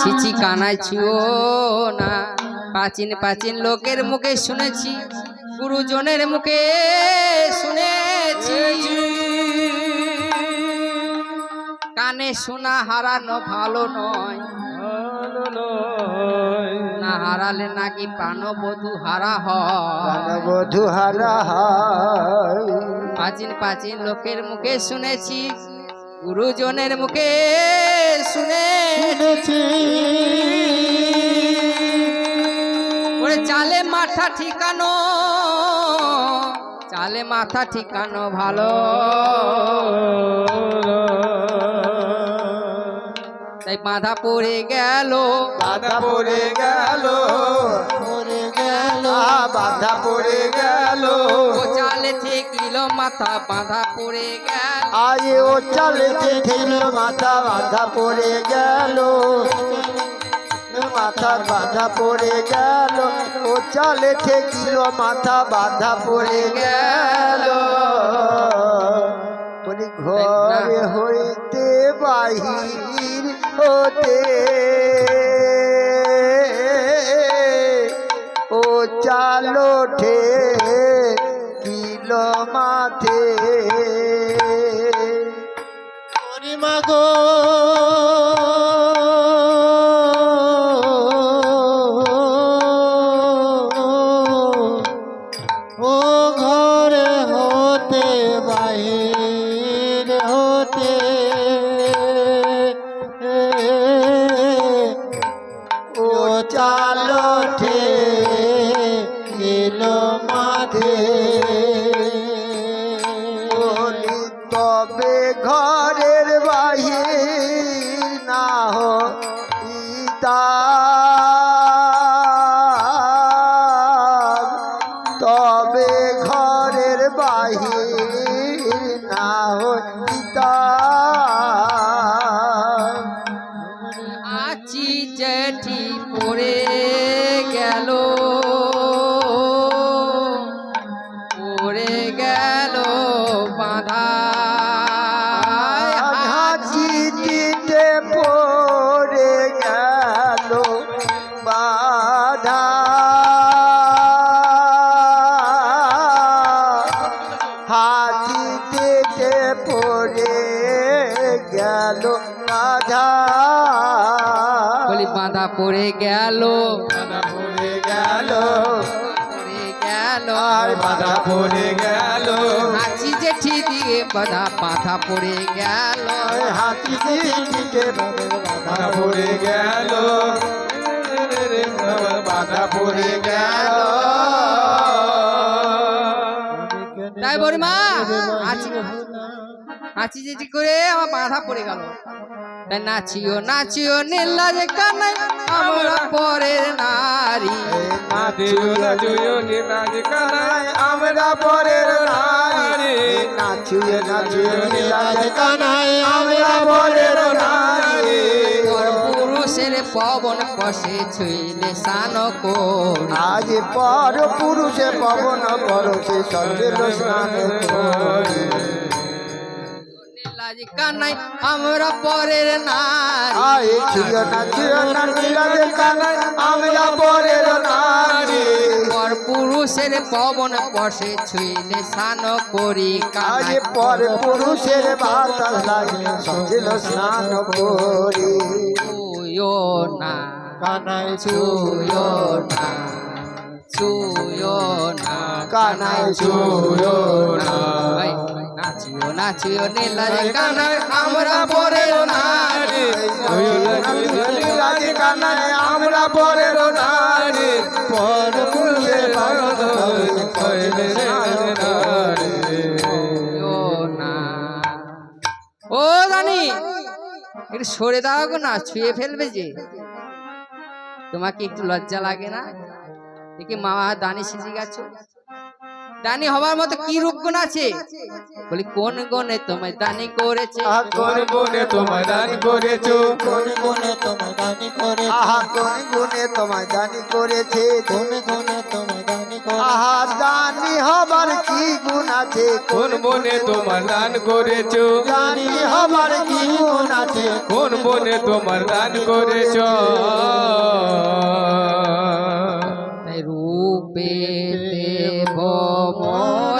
ছিচি কানায় ছুও না। প্রাচীন প্রাচীন লোকের মুখে শুনেছি গুরুজনের মুখে শুনেছি। কানে শোনা হারানো ভালো নয়। না হারালে নাকি প্রাণবধূ হারা বধু হারা হয়। প্রাচীন প্রাচীন লোকের মুখে শুনেছি গুরুজনের মুখে মাথা ঠিকানো চালে মাথা ঠিকানো ভালো। তাই বাঁধা পড়ে গেল। বাধা পড়ে গেল। পড়ে গেল বাধা পড়ে গেল। ও চালে ঠেকিল মাথা বাঁধা পড়ে গেল। আজ ও চালে ঠেল মাথা বাধা পড়ে গেল। মাথা বাধা পড়ে গেল। ও চালে ঠেকিল মাথা বাধা পড়ে গেল। বলি ঘরে হইতে বাহির হতে ও চালো ঠে কিলো মাথে মাগো ও ঘরে হতে বাহির হতে। ও চালো ঠে এলো মাঠে। তবে ঘরের তবে ঘরের বাহির না হইতা আচি চেঠি পড়ে গেল। বাধা। বলি বাঁধা পড়ে গেল। পড়ে গেল। পড়ে গেল। আর বাধা পড়ে গেল। আছি জেঠি দিয়ে বাঁধা বাঁধা পড়ে গেল। হাতি দিতে বাধা পড়ে গেল। বাধা পড়ে গেল। তাই বড়মা আছি আছি যেটি করে আমার বাঁধা পড়ে গেল। নাচিও নাচিও নীলা যে কানাই আমরা পরের নারী। নাচিও নাচিও নাচ কানায় আমরা পরের নারী। নাচিও নাচিও নাচ কানায় আমরা পরের নারী। পর পুরুষের পবন কষে ছুইলে সান করি। আজ পর পুরুষে পবন পরশে সঞ্জল স্নান করি। যে কানাই আমরা পরের নারী। আয় ছিও নাচিও নাচিরাজ কানায় আমরা পরের নারী। পর পুরুষের পবন কষে ছুইলে সান করি কানাই পর পুরুষের বাতাস লাগে সঞ্জল স্নান করি। ছুয়ো না কানায় ছুয়ো না। ছুয়ো না কানায় ছুঁয়ো না। নাচিও নাচিও নীলা যে কানাই আমরা পরের নারী কানায় আমরা পরের নারী পর বাতাস ও না ও রানী একটু সরে দাও গো না ছুঁয়ে ফেলবে যে। তোমাকে একটু লজ্জা লাগে না? দেখি মা দানি সিজে গেছো? দানি হবার মতো কি রূপ গুণ আছে? বলি কোন গুণে তোমায় দানি করেছে? কোন গুণে তোমায় দান করেছ? কোন গুণে তোমায় দান করেছে? আহা কোন গুণে তোমায় দানি করেছে? কোন গুণে তোমায় দানি আহা দানি হবার কি গুণ আছে? কোন বনে তোমার দান করেছ? দানি হবার কি গুণ আছে? কোন বনে তোমার দান করেছ?